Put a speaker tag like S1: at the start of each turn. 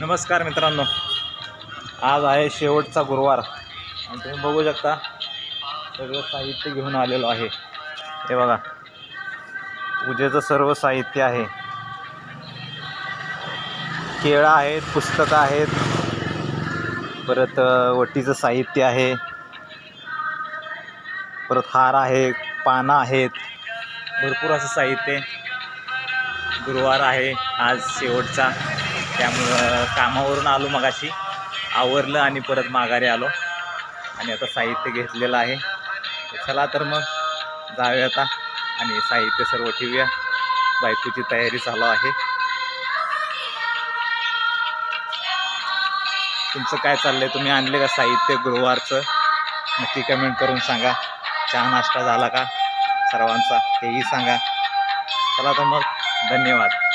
S1: नमस्कार मित्रांनो. आज आहे शेवटचा गुरुवार. आणि तुम्ही बघू शकता सगळं साहित्य घेऊन आलेलो आहे. हे बघा पूजेचं सर्व साहित्य आहे. केळं आहेत पुस्तकं आहेत. परत वटीचं साहित्य आहे. परत हार आहे पानं आहेत. भरपूर असं साहित्य गुरुवार आहे आज शेवटचा. त्यामुळं कामावरून आलो मगाशी. आवरलं आणि परत माघारी आलो. आणि आता साहित्य घेतलेलं आहे. चला तर मग जाऊया आता आणि साहित्य सर्व ठेवूया. बायकोची तयारी चालू आहे. तुमचं काय चाललंय? तुम्ही आणले का साहित्य गुरुवारचं? नक्की कमेंट करून सांगा. चहा नाश्ता झाला का? सर्वांचा. हेही सांगा. चला तर मग. धन्यवाद.